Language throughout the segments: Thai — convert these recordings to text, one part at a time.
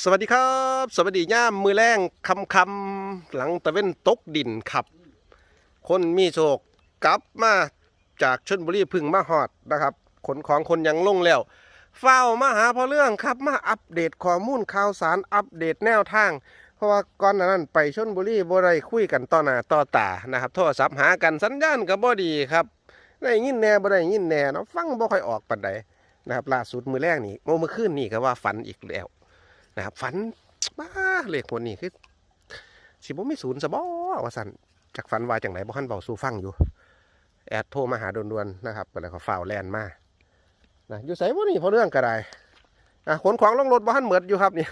สวัสดีครับ สวัสดีย่ามมือแรงคำคำหลังตะเว้นตกดินครับ คนมีโชคกลับมาจากชนบุรีพึ่งมาฮอดนะครับขนของคนยังลงแล้วเฝ้ามาหาพอเรื่องครับมาอัปเดตข้อมูลข่าวสารอัปเดตแนวทาง เพราะว่าก่อนนั้นไปชนบุรีบ่ได้คุยกันต่อหน้าต่อตานะครับ โทรศัพท์หากันสัญญาณก็บ่ดีครับได้ยินแน่บ่ได้ยินแน่เนาะฟังบ่ค่อยออกปานใดนะครับล่าสุดมือแรกนี่โอ้เมื่อคืนนี่ก็ว่าฝันอีกแล้ว นะครับฝันบ้าเลขคนนี้คือสิบ่มีศูนย์ซะบ่ว่าสันจากฝันว่าจังไหนบ่ทันเบาสู่ฟังอยู่ แอดโทรมาหาด่วนๆนะครับก็เลยเขาฝ่าวแลนมานะอยู่ไสบ่นี่พอเรื่องก็ได้อะขนของลงรถบ่ทันเหมือดอยู่ครับนี่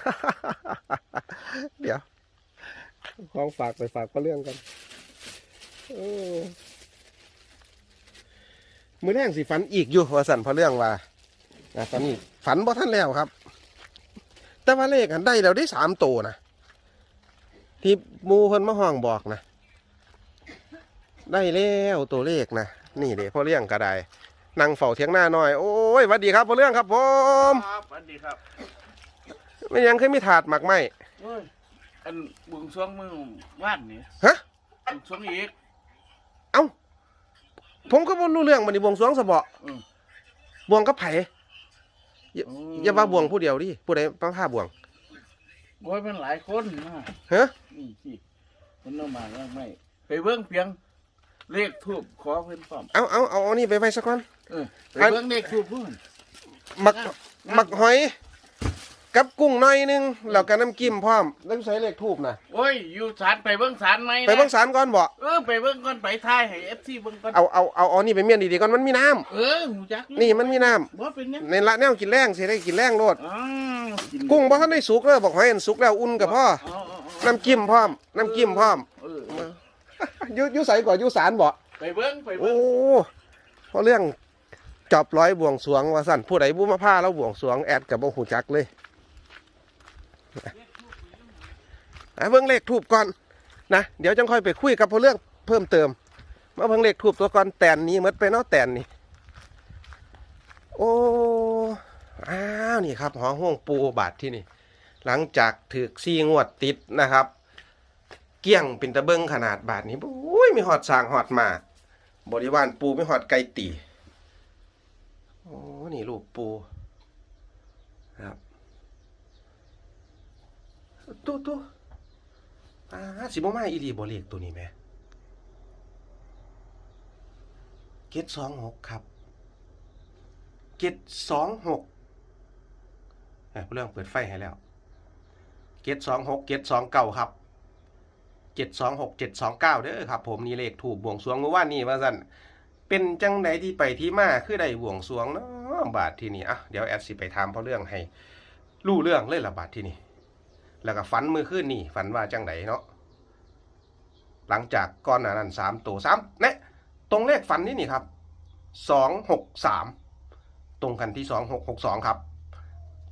เดี๋ยวของฝากไปฝากพอเรื่องกันเออมื้อแรงสิฝันอีกอยู่ว่าสันพอเรื่องว่าอะตอนนี้ฝันบ่ทันแล้วครับ แต่ว่าเลขอันได้เราได้สามตัวนะที่หมูเพิ่นมาห้องบอกนะได้แล้วตัวเลขนะนี่เด็พ่อเลี้ยงก็ได้นั่งเฝ้าเทียงหน้าหน่อย โอ้ยหวัดดีครับพ่อเลี้ยงครับผมครับสวัสดีครับไม่ยังเคยมีถาดหมักไหมโอ้ยอันบุงสวงมือว่านนี่ฮะบุงสวงอีกเอ้าผมก็บ่รู้เรื่องมันนี่บวงสรวงสะเบาะอืมบวงกับไผ อย่าอย่าว่าบวงผู้เดียวดิผู้ใดมาผ้าบวงโอ้ยมันหลายคนนะฮะนี่สิมันเอามาแล้วไม่ไปเบิ้งเพียงเลขทูบขอเพิ่นพร้อมเอาเอาเอาเอานี่ไปไว้สักก่อนเออไปเบิ้งเลขทูบเพิ่นหมักหมักหอย กับกุ้งหน่อยหนึงแล้วก็น้ำจิ้มพร้อมแล้วใส่เลขทูบนะโอ้ยอยู่ศาลไปเบิ้งศาลไหมนะไปเบิ่งสารก่อนบ่เออไปเบิ้งก่อนไปทายให้เอฟซีเบิ้งก่อนเอาเอาเอาเอานี่ไปเมียนดีๆก่อนมันมีน้ำเออหูจักอยู่นี่มันมีน้ำบ่เป็นหยังในละแนวกินแรงสิได้กินแรงโลดอ้าวกุ้งบ่ทันได้สุกเลยบอกให้อันสุกแล้วอุ่นกับพ่อเอาเอาเอาน้ำจิ้มพร้อมน้ำจิ้มพร้อมเออเอออยู่อยู่ใส่ก่อนอยู่สารบ่ ไปเบิ้งไปโอ้เบิ้งเพราะเรื่องจอบร้อยบวงสรวงว่าสั่นผู้ใดบุมาผ้าแล้วบวงสรวงแอดกับบ่หูจักเลย อะเบิ่งเลขทูบก่อนนะเดี๋ยวจังค่อยไปคุยกับพอเรื่องเพิ่มเติม มาเบิ่งเลขทูบตัวก่อนแตนนี้หมดไปเนาะแตนนี่โอ้อ้าวนี่ครับหอห้องปูบาทที่นี่ หลังจากถือซีงวดติดนะครับ เกี้ยงเป็นตะเบิงขนาดบาทนี้โอ้ยมีหอดสางหอดมา บริวารปูไม่หอดไก่ตีโอ้นี่รูปปูครับ ตู้ตู้อ่าสิบมาอีดีบริเกตัวนี้ไหมเกตสองหกครับเกตสองหกเรื่องเปิดไฟให้แล้ว เกตสองหกเกตสองเก้าครับเจ็ดสองหกเจ็ดสองเก้าเด้อครับผมนี่เลขถูกบวงสวงเมื่อวานนี้ว่าสั่นเป็นจังไดที่ไปที่มาคือได้บวงสวงเนาะบาทที่นี่อะเดี๋ยวแอดสิไปถามเพราะเรื่องให้รู้เรื่องเลยละบาทที่นี่ แล้วก็ฝันมือขึ้นนี่ฝันว่าจังไดเนาะหลังจากก้อนหนานั้นสามตัวสามเนี่ยตรงเลขฝันนี่นี่ครับสองหกสามตรงกันที่สองหกหกสองครับ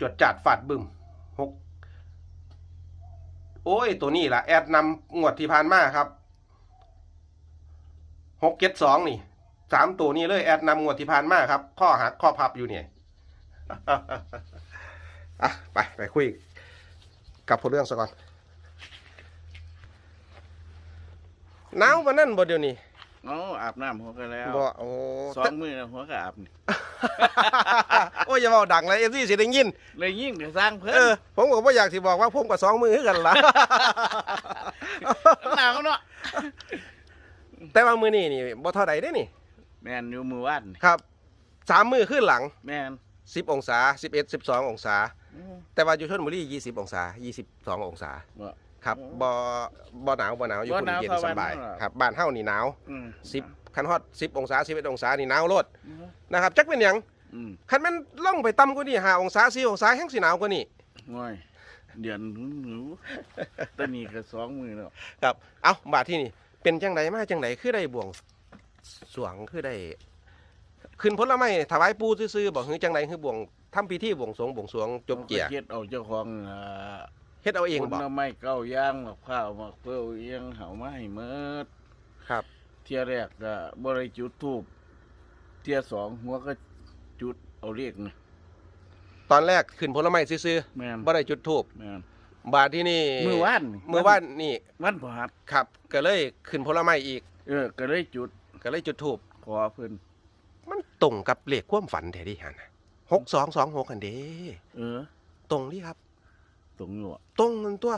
จดจัดฟาดบึมหกโอ้ย ตัวนี้ล่ะ แอดนำงวดที่ผ่านมาครับหกเจ็ดสองนี่สามตัวนี้เลยแอดนำงวดที่ผ่านมาครับ ข้อหักข้อพับอยู่เนี่ยอะไป ไปคุย กับผู้เรื่องซะก่อนหนาวปานนั่นบ่เดี๋ยวนี้เอาอาบน้ำหัวกันแล้วบ่โอ้สองมือนะหัวก็อาบนี่ โอ้ยอย่าเบาดังเลยเอฟซีสิได้ยินเลยยิ่งก็สร้างเพิ่เออผมก็บ่อยากสิบอกว่าผมกับสองมือคือกันล่ะ หนาวเนาะแต่ว่ามือนี่นี่บ่เท่าใดเด้นี่ แม่นอยู่มือว่านนี่ครับสามมือขึ้นหลังแม่นสิบองศาสิบเอ็ดสิบสององศาอืม แต่ว่าอยู่ชนบุรียี่สิบองศายี่สิบสององศา บ่ครับโอ้บ่บ่หนาวบ่หนาวอยู่บ่คนหนาวเย็นเท่าสบ้านบายเฮาหรอครับบ้านเฮานี่หนาวอืมสิบคันฮอดสิบองศาสิบเอ็ดองศานี่หนาวโลดอืมนะครับจักเป็นหยังอืมคันมันล่องไปต่ำกว่านี้ห้าองศาสี่องศาแห้งสิหนาวกว่านี้ง่อยเดือนหนูหนูแตอนนี้ก็สองมือแล้วครับเอาบาดที่นี่เป็นจังไดมาจังไดคือได้บวงสรวงคือได้ขึ้นผลไม้ถวายปู่ซื่อๆบอกคือจังไดคือบวง ทำพิธีบวงสรวงบวงสรวงจบเจีย อาก็เฮ็ดเอาเจ้าของอ่าเฮ็ดเอาเองผบ่ลไม้เก้าอย่างมะพร้าวมะเฟืองเอียงเหามาให้เมิดครับ เที่ยแรกก็บ่ได้จุดธูปเที่ยสองหัวก็จุดเอาเลขนะตอนแรกขึ้นผลไม้ซื้อแม่นๆบ่ได้จุดทูบแม่นบาดที่นี่มือว่านมือว่านนี่วันพฤหัสครับ ก็เลยขึ้นผลไม้อีก เออก็เลยจุดก็เลยจุดทูบขอเพิ่นมันตรงกับเลขความฝันแท้ดิฮัน หกสองสองหกกันเด้เออ ตรงนี่ครับ ตรงอยู่อะตรงกันตัว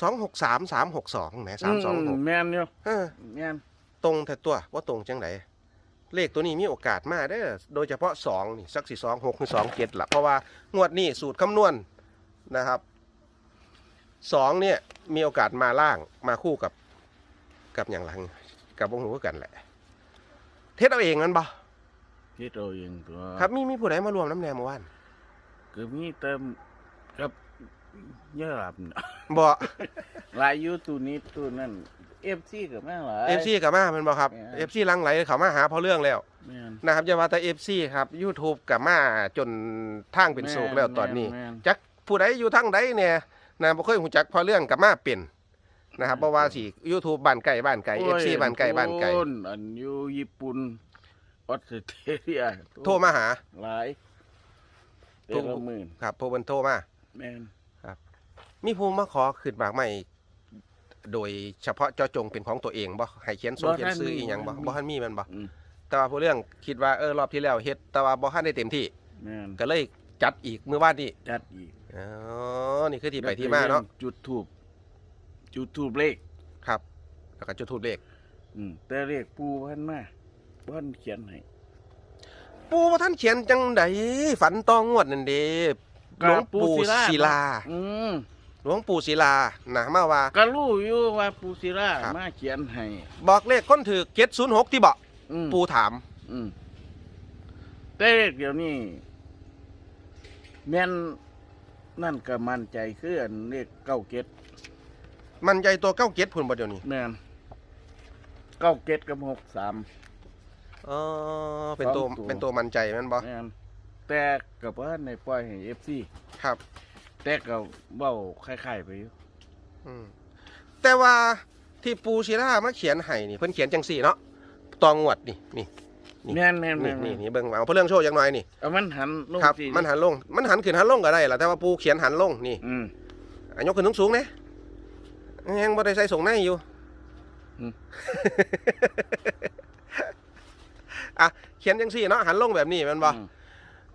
สองหกสามสามหกสองแหมสามสองหกแม่นอยู่เออ แม่นตรงแต่ตัวว่าตรงจังไหนเลขตัวนี้มีโอกาสมาเด้อโดยเฉพาะสองนี่สักสี่สองหกหรือสองเจ็ดละเพราะว่างวดนี้สูตรคำนวณนะครับสองเนี่ยมีโอกาสมาล่างมาคู่กับ กับอย่างหลัง กับวงหูกันแหละ เทศเอาเองนั่นบ่ ที่ตัวเองตัวครับมีมีผู้ใดมารวมน้ำแนมเมื่อวานก็มีเติมกับเยอะหลับน่ะบ่หลายอยู่ตัวนี้ตัวนั้น FC ก็มาหลาย เอฟซีกับมาเป็นบ่ครับแม่นเอฟซีลังไหลเขามาหาเพราะเรื่องแล้วแม่นนะครับอย่าว่าแต่เอฟซีครับ YouTube กับมาจนทางเป็นโศกแล้วตอนนี้แม่นจักผู้ใดอยู่ทางใดเนี่ยนะบ่เคยหูจักเพราะเรื่องกับมาเป็นนะครับเพราะว่าสิ YouTube บ้านไก่บ้านไก่โอ้ย FC บ้านไก่บ้านไก่โอ้ยอันอยู่ญี่ปุ่น ออสเตรเลียโทรมาหา หลายโทรเดือนละหมื่นครับผู้เพิ่นโทรมา แม่นมีผู้มาขอขึ้นหมากใหม่ โดยเฉพาะเจาะจงเป็นของตัวเองบ่ให้เขียนส่งเขียนซื้ออีหยังบ่บ่ทันมีแมันบ่อืมแต่ว่าผู้เรื่องคิดว่าเออรอบที่แล้วเฮ็ดแต่ว่าบ่ทันได้เต็มที่ แม่นก็เลยจัดอีกมื้อวานนี้จัดอีกอ๋อนี่คือที่ไปที่มาเนาะจุดทูบจุดทูบเลข ครับ แล้วก็จุดทูบเลข อืมแต่เลขปูพันมา พันเขียนให้ปูว่าท่านเขียนจังใดฝันตองงวดนั่นเด้หลวงปู่ศิลา อืมหลวงปู่ศิลานะมาว่าก็รู้อยู่ว่าปูศิลาครับมาเขียนให้บอกเลขคนถือ706ที่บอกอืมปูถาม อืมแต่เลขเดี๋ยวนี้แม่นนั่นก็มั่นใจคืออันเลขเก้าเกตมันใจตัวเก้าเจ็ดพุ่นบ่เดี๋ยวนี้แม่นเก้าเกตกับหกสาม อ๋อเป็นตัวสองตัว เป็นตัวมันใจแมันบ่แม่นแต่กับว่าในปล่อยให้เอฟซีครับ แต่ก็เบ้าคล้ายๆไปอยู่อืมแต่ว่าที่ปูศิลามาเขียนให้นี่เพิ่นเขียนจังสี่เนาะตองงวดนี่นี่ นี่ แม่นแม่นนี่แม่นนี่นี่เบิ่งเอาเพื่อเรื่องโชว์จังหน่อยนี่เอามันหันลงครับสิมันหันลงมันหันขึ้นหันลงก็ได้ล่ะแต่ว่าปูเขียนหันลงนี่อืม อะยกขึ้นสูงๆเนี่ยยังบ่ได้ใส่ส่งในอยู่อืม อะเขียนจังสี่เนาะหันลงแบบนี้แมันบ่อืม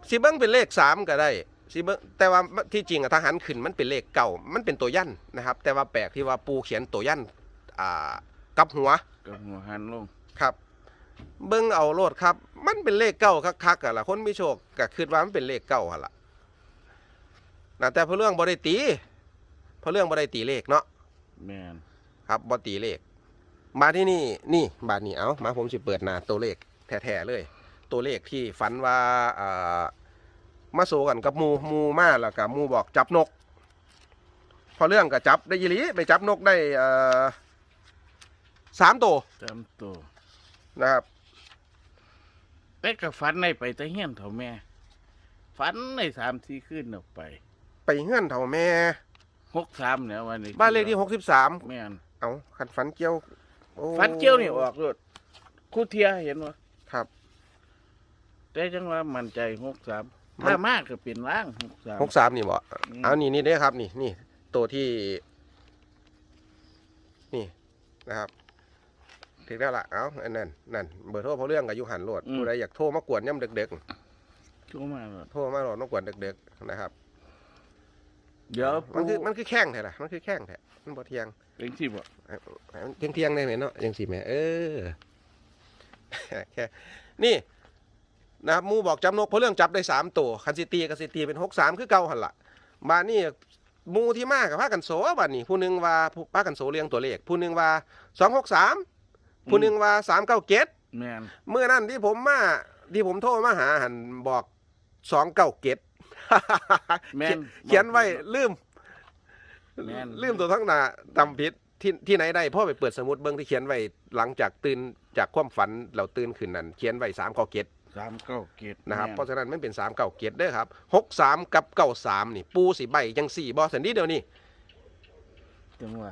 สิเบิ้งเป็นเลขสามก็ได้สิเบิ้งแต่ว่าที่จริงอะถ้าหันขึ้นมันเป็นเลขเก่ามันเป็นตัวยันนะครับ แต่ว่าแปลกที่ว่าปูเขียนตัวยันอ่ากับหัวก็หัวหันลง ครับ เบิ้งเอาโลดครับ มันเป็นเลขเก้าคักๆอะล่ะคนมีโชคก็คิดว่ามันเป็นเลขเก้าอะล่ะนะแต่เพราะเรื่องบ่ได้ตีเพราะเรื่องบ่ได้ตีเลขเนาะแม่นครับบอตีเลข มาที่นี่นี่บาทนี้เอามาผมสิเปิดหน้าตัวเลข แท้ๆเลย ตัวเลขที่ฝันว่าอ่ามาโซกันกับหมูหมูมาแล้วกับมูบอกจับนก พอเรื่องก็จับได้ยีหลีไปจับนกได้เอ่อสามตัวเต็มตัวนะครับแต่ก็ฝันในไปแต่เฮียนเถ่าแม่ฝันในสามที่ขึ้นออกไปไปเงื่อนเท่าแม่ หกสามเนี่ยวันนี้บ้านเลขที่หกสิบสามแม่นเอาขันฝันเกี่ยวโอ้ ฝันเกี้ยวนี่ออกรถคู่เทียเห็นวะ ครับ แต่จังว่ามั่นใจหกสามมันถ้ามากก็เป็นล่างหกสามหกสามนี่บ่อืมเอานี่นี่เด้อครับ นี่นี่ตัวที่ นี่นะครับถึงแล้วล่ะเอาอันนั้นนั่นเบอร์โทรเพราะเรื่องกับยุหันโหลดผู้ใดอยากโทรมากวนย่ำเด็กชูมาแล้วๆโทรมาโหลดมากวนเด็กๆนะครับ เดี๋ยวมันคือมันคือแข้งแท้ล่ะมันคือแข้งแท้มันบ่เที่ยงเป็นที่บอกเที่ยงเที่ยงๆได้ไหมเนาะยังสิแหม่เออ แค่นี่นะครับหมูบอกจับนกเพราะเรื่องจับได้สามตัวคันซิตีกับซิตีเป็นหกสามคือเก่าหันละบานนี่หมูที่มากับพากันโสบานนี่ผู้หนึ่งว่าพากันโสเรียงตัวเลขผู้หนึ่งว่าสองหกสามผู้หนึ่งว่าสามเก้าเกตแม่นเมื่อนั้นที่ผมมาที่ผมโทรมาหาหันบอกสองเก้าเกตแม่นเขียนไว้ลืมแม่นลืมตัวทั้งหนาจำผิด ที่ที่ไหนได้พ่อไปเปิดสมุดเบิ้งที่เขียนไว้หลังจากตื่นจากความฝันเราตื่นขึ้นนั่นเขียนไว้สามเก้าเกตสามเก้าเกตนะครับแม่เพราะฉะนั้นมันเป็นสามเก้าเกตเด้อครับหกสามกับเก้าสามนี่ ปูสีใบยังสี่บอสันดีเดียวนี่จังว่า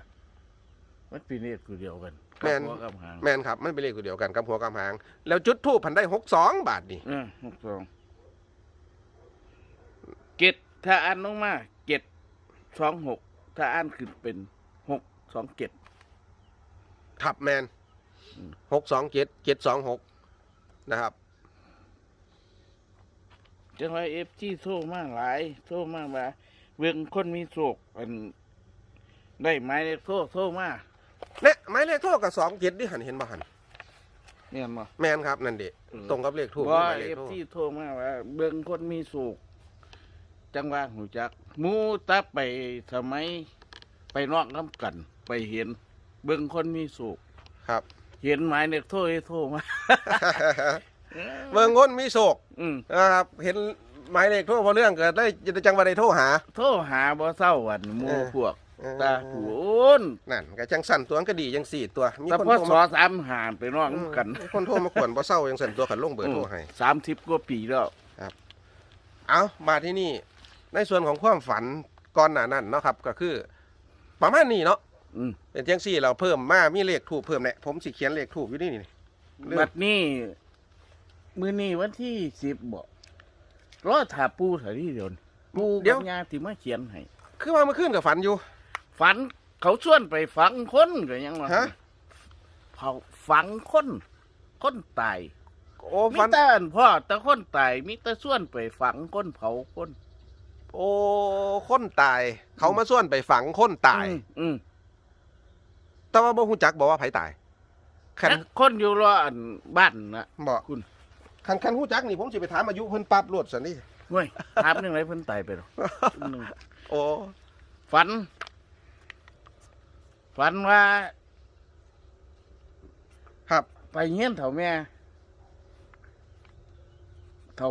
มันเป็นเลขคือเดียวกันแม่นกับหัวกับหางแมนครับมันเป็นเลขตัวเดียวกันกับหัวกับหาง แล้วจุดทูบพันได้หกสองบาทนี่เออหกสองเกตถ้าอ่านลงมาเจ็ดสองหกถ้าอ่านขึ้นเป็นหก สองเจ็ดขับแมนอืมหกสองเจ็ดเจ็ดสองหกนะครับจังไรเอฟจีโทรมากหลายโทรมากว่าเบิ่งคนมีโศกอันได้ไม้เลขโทรโทรมาเนี่ยหมายเลขโทรกับสองเจ็ดดิหันเห็นบ่หันเนี่ยมาแมนครับนั่นเด็อืมตรงกับเลขทูบว่าหมายเลเอขฟโทรซีโทรมาว่า เบิ่งคนมีโศกจังว่าหูจักหมูตับไปสมัยไปนอกน้ำกัน ไปเห็น เบิ่งคนมีโศกครับ เห็นไม้เลขโทรให้โทรมา เมืองง้นมีโศกอืมนะครับ เห็นหมายเลขโทรพอเรื่องเกิดได้จะจังหวัดใดโทรหา โทรหาบ่เศร้าวันหมูเออ พวกเออตาผูโอนนั่นก็จังสั่นตัวก็ดีจังสี่ตัว มีแต่คนพอโทรสอมาสามหานไปนอกน้ำกันมีคนโทรมาขวนบ่เศร้าจังสั่นตัวขันลงเบอร์โทรให้ สามสิบกว่าปีแล้ว เอามาที่นี่ ในส่วนของความฝันก่อนหน้านั้นเนาะครับ ก็คือ ประมาณนี้เนาะ อืม เป็นจังสี่เราเพิ่มมามีเลขถูกเพิ่มแหละผมสิเขียนเลขถูกอยู่นี่นี่เรื่องบัดนี้ มือนี้วันที่สิบบ่รอถาปูถาที่เดียวนี้ปูเดี๋ยวกับยาที่มาเขียนให้คือว่าเมื่อคืนกับฝันอยู่ ฝันเขาชวนไปฝังคนก็ยังว่าฮะ เผาฝังคนคนตายโอ้มีฝันแต่อันพ่อแต่คนตายมีแต่ชวนไปฝังคนเผาคนโอ้คนตาย เขามาส่วนไปฝังคนตาย อืมอืม แต่ว่าบ่ฮู้จักบอกว่าไผตายคันแต่คนอยู่รออันบ้านนะบอกคุณ คันคันฮู้จักนี่ผมสิไปถามอายุเพิ่นปั๊บรวดสันนี่เว้ยถามยังไงเพิ่นตายไปหรอหนึ่งโอ้ฝัน ฝันว่าครับ ไปเงี้ยนเถ่าแม่เถ่า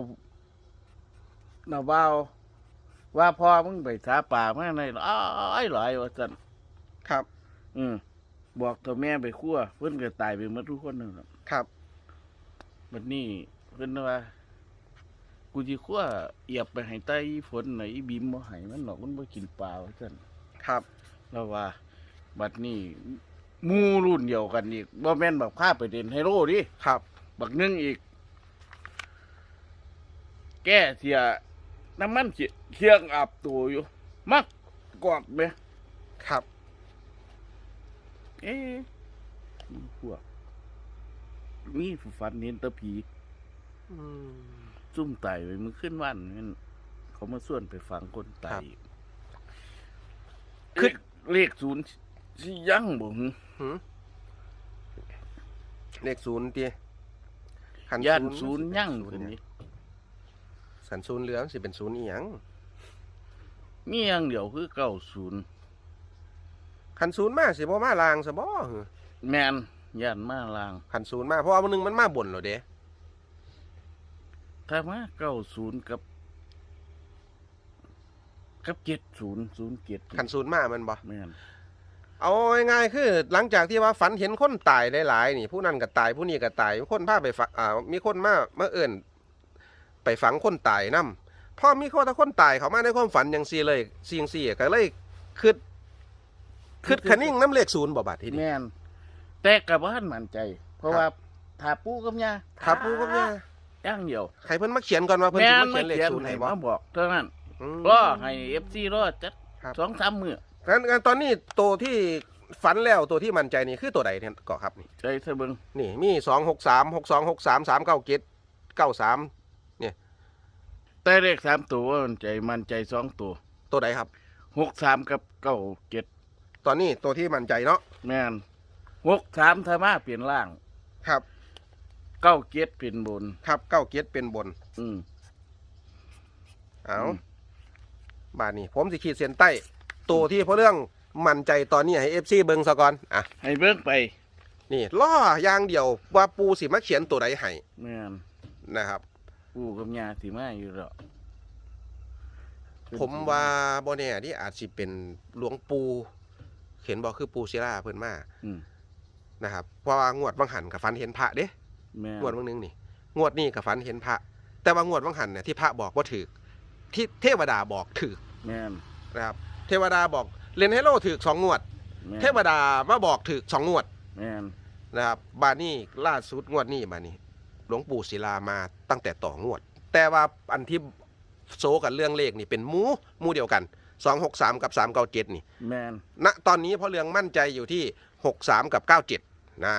หน้าเบาวว่าพ่อมึงไปสาป่ามาในอ้ายหลายว่าจันครับ อืม บอกเถ่าแม่ไปคั่วเพิ่นก็ตายไปหมดทุกคนนั่นแหละครับ บัดนี้เพิ่นว่า กูสิคั่วเอียบไปให้ใต้ฝนไหนบิมบ่ให้มันหรอกมันบ่กินปลาว่าจันครับ แล้วว่า บัดนี้หมู่รุ่นเดียวกันอีกบ่แม่นแบบพาไปเด่นไฮโร่ดิครับ บักหนึงอีก แก้เสียน้ำมันเสียเคียงอาบตัวอยู่ มักกอดไหมครับ เอ๊ะพวกนี่ฝันเห็นแตะผีอืมซุ่มตายไปมือขึ้นวันนั่นเขามาส่วนไปฝังคนตายอีกคือเลขเลขศูนย์สิยังบ่หึหืมเลขศูนย์ตีคันย่านมัศูนย์สิเป็ยังศูนคนย์นี้สันศูนย์เหลืองสิเป็นศูนย์อีหยังมีอย่างเดียวคือเก้าศูนย์ คันศูนย์มาสิบ่มาลางซะบ่หือแมนย่านมาลางคันศูนย์มาเพราะว่ามันนึงมันมาบ่นเหรอเด้ถ้ามาเก้าศูนย์กับ กับเจ็ดศูนย์ศูนย์เจ็ดคันศูนย์มามันบ่แม่นเอาง่ายๆคือหลังจากที่ว่าฝันเห็นคนตายหลายๆนี่ผู้นั้นก็ตายผู้นี้ก็ตายมีคนพาไปฝังอ่ามีคนมามาเอิ่นไปฝังคนตายนํพอมีคนตะคนตายเขามาในความฝันอย่างซี่เลยเสียงซี่ก็เลยคิด คิดคะนิ่งน้ำเลขศูนย์บ่บาดทีนี้แม่นแต่กับว่าท่านมั่นใจ เพราะครับว่าถ้าปูกับยาถ้าปูกับเนี่ยอย่างเดียวใครเพิ่นมาเขียนก่อนว่าเพิ่นแม่สินมาเขีไม่ยนเลขเขียนศูนย์ให้ให้บ่มาบอกเท่านั้นอืม รอให้เอฟซีรอจัดครับ สองสามมืองั้นงั้นตอนนี้ตัวที่ฝันแล้วตัวที่มั่นใจนี่คือตัวใดเนี่ยก็ครับนี่ ใจเธอเบิงนี่มีสองหกสามหกสองหกสามสามเก้าเจ็ดเก้าสามแต่เลขสามตัวมันใจมันใจสองตัวตัวใดครับหกสามกับเก้าเจ็ด ตอนนี้ตัวที่มั่นใจเนาะแม่นหกสามธรรมาเปลี่ยนล่างครับ เก้าเจ็ดเปลี่ยนบน ครับเก้าเจ็ดเป็นบน อืม เอาอืม บาทนี้ผมสิขีดเส้นใต้ ตัวที่เพราะเรื่องมั่นใจตอนนี้ให้เอฟซีเบิงซะก่อนอะให้เบิ้งไป นี่ล่ออย่างเดียวว่าปูสิมาเขียนตัวใดให้แม่นนะครับปูกับยาสิมาอยู่แล้วผมว่าบ่แน่ที่อาจสิเป็นหลวงปู เห็นบ่คือปูศิลาเพิ่นมาอืมนะครับเพราะว่างวดบางหันกับฟันเห็นพระเด้แม่นงวดบางนึงนี่ งวดนี้กับฟันเห็นพระ แต่ว่างวดบางหันเนี่ยที่พระบอกว่าถือที่เทวดาบอกถือแม่นนะครับเทวดาบอกเล่นให้โลถือสองงวด แม่นเทวดามาบอกถือสองงวดแม่นนะครับบานี่ล่าสุดงวดนี้บานี่หลวงปู่ศิลามาตั้งแต่ต่องวด แต่ว่าอันที่โซกันเรื่องเลขนี่เป็นหมูหมูเดียวกัน 263กับ397นี่ แมนณตอนนี้พอเรื่องมั่นใจอยู่ที่63กับ97นะ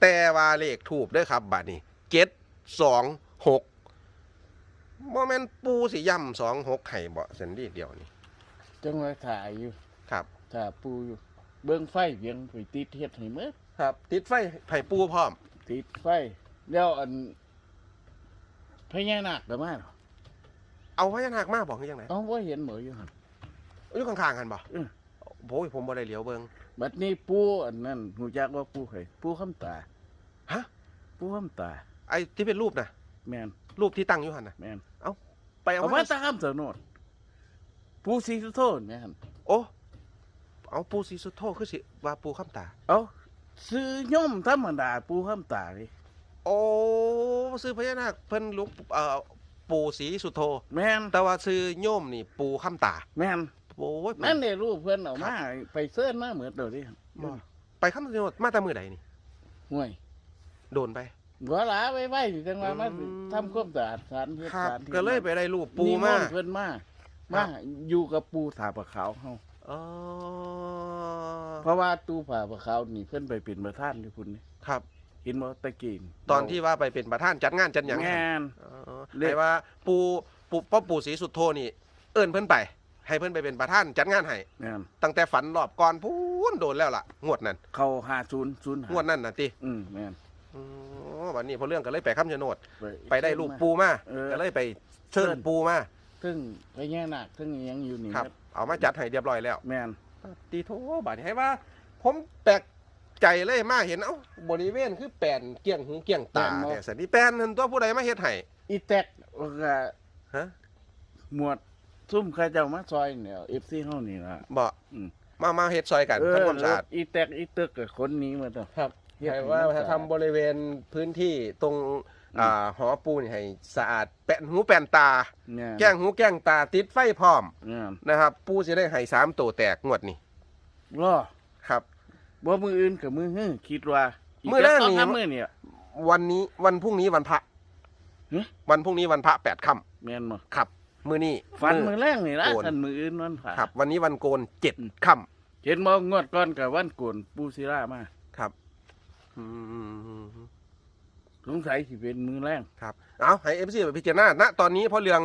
แต่ว่าเลขถูกเด้วยครับบัดนี้7 2 6โมเมนปูสิย่ำ2 6ไข่เบาเสันดีเดียวนี่จังว่าถ่ายอยู่ครับถ่าปูอยู่ เบิ่งไฟเพียงไปติดเฮ็ดให้หมดครับ ติดไฟไผ่ปูพร้อม ติดไฟ แล้วอันพญานาคเด้อมาเอาพญานาคมาบอกคือยังไงเอาบ่เห็นหมออยู่หั่น อยู่ข้างๆกันบ่อือโอ้ยผมบ่ได้เหลียวเบิ่ง บัดนี้ปูอันนั้นหูจักว่าปูไผปูคำตาฮะ ปูคำตา ไอ้ที่เป็นรูปนะแม่นรูปที่ตั้งอยู่หั่นน่ะ แม่นไปเอาเอามามาตามสนดปูสีสุโธนแม่นโอ้เอาปูสีสุโธคือสิว่าปูข้ามตา เอาซื้อย่อมธรรมดาปูคำตาเลยโอ้ซื้อพญานาคเพิ่นลุกเอ่อปูสีสุโธ แม่นแต่ว่าซื้อโยมนี่ปูข้ามตา แม่น โอ้ยนั่นเด้รูปเพิ่นเอามาไปเสิร์นมาเหมือนเดิมดิบ่ไปข้ามจังหวัดมาแต่มือใดนี่ห่วย โดนไปหัวหลาไว้ไว้จังว่ามาอืมทำความสะอาดสถานเฮ็ดครับสถานที่ก็เลยไปได้รูปปูนิมานต์เพิ่นมาครัมาบอยู่กับปูถาปะขาวเฮาอ๋อเพราะว่าตูผาปะขาวนี่เพิ่นไปเป็นประธานอยู่พุ่นนี่ครับเห็นบ่ตะกี้ตอนที่ว่าไปเป็นประธานจัดงานจัดหยังแม่นอ๋อเรียกให้ว่าปูปูพ่อปู่ศรีสุโธนี่ เอิ้นเพิ่นไป ให้เพิ่นไปเป็นประธานจัดงานให้แม่นตั้งแต่ฝันรอบก่อนพูนโดนแล้วล่ะงวดนั้นเข้า50งวดนั้นน่ะติอืมแม่นอ๋อวันนี้พอเรื่องก็เลยไปคำชะโนด ไป ไปได้รูปปูมาเออ ก็เลยไปเชิญปูมา ซึ่งพญานาคซึ่งอิหยังอยู่นี่ครับ เอามาจัดให้เรียบร้อยแล้ว แม่น ตีโทบาดนี้ให้ว่า ผมแปลกใจเลยมาเห็นเอ้าบริเวณคือแปลนเกี่ยงหูเกี่ยงตาเนี่ยสันนี่แปลนนั่นตัวผู้ใดมาเฮ็ดให้อีแตกว่าก็ฮะหมวด ซุ่มเขาเจ้ามาซอยเนี่ย FC เฮานี่ล่ะ บ่อืม มามาเฮ็ดซอยกันทำความสะอาดอีแตกอีตึกกับคนนี้มาต้องครับเฮ็ดให้ให้ว่ามันสะอาดทำบริเวณพื้นที่ตรงอืม อ่าหอปูนี่ให้สะอาดแปะหูแปนตา เนี่ยแก้งหูแก้งตาติดไฟพร้อมเนี่ยนะครับ ปูสิได้ให้สามตัวแตกงวดนี้รอครับ บ่มืออื่นกับมือฮื้อคิดว่าอีมื้อแรกสองนี่สามมื้อเนี่ย วันนี้วันพรุ่งนี้วันพระฮะวันพรุ่งนี้วันพระแปดค่แม่นบ่ำครับ มื้อนี้ฟันมือแรกนี่ละโกนท่านมืออื่นวันผ่าครับ วันนี้วันโกนเจ็ดอืมค่เห็นบ่งวดก่อนกับวันโกนปูศิลามาำครับอืมสงสัยสิเป็นมือแรงครับเอาให้เอฟซีไปพิจารณาณตอนนี้พ่อเรือง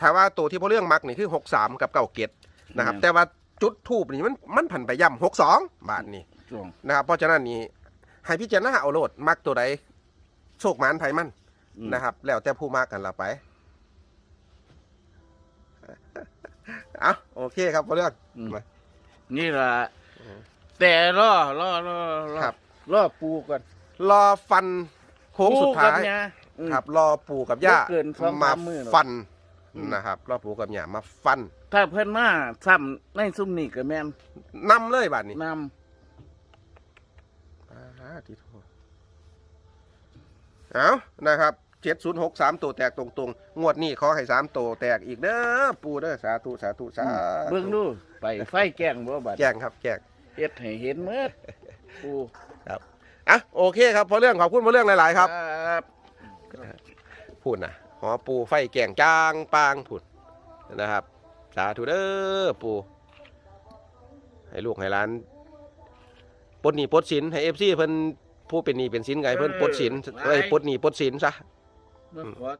ถามว่าตัวที่พ่อเรืองมักนี่คือหกสามกับเก้าเกตนะครับ แต่ว่าจุดทูบนี่มันมันผันไปย่ำหกสองบาทนี่ช่วงนะครับเพราะฉะนั้นนี่ให้พิจารณาเอาโลดมักตัวใดโชคหมานไผมันอืมนะครับ แล้วแต่ผู้มากกันละไป เอาโอเคครับพ่อเรืองอืม มา นี่ล่ะอืมแต่รอรอรอรอครับรอปูก่อนรอฟันโค้งสุดท้ายปูกับเนี่ยอืม ครับรอปู่กับย่าบ่เกินสองมาสามมื้อหรอกฟันอืม นะครับรอปู่กับย่ามาฟันถ้าเพิ่นมาซ้ำในซุ่มนี่ก็แม่นนำเลยบาทนี้นอ่าที่โทษเอานะครับ เจ็ดศูนย์หกสามตัวแตกตรงๆ งวดนี้ขอให้สามตัวแตกอีกเด้อปูเด้อสาธุสาธุสาธุำเบิ่งดูไปไฟแกล้งบ่บัดแจ้งครับแจ้งเฮ็ดให้เห็นหมดปูอะโอเคครับพอเรื่องขอบคุณพอเรื่องหลาย ๆ ครับครับพูดนะหอปูไฟแก่งจ้างปางพูดนะครับ สาธุเด้อปูให้ลูกให้หลานปลดหนี้ปลดสินให้เอฟซีเพิ่นผู้เป็นหนี้เป็นสินไงเพิ่นปลดสินเอ้ยปลดหนี้ปลดสินซะ มาขอ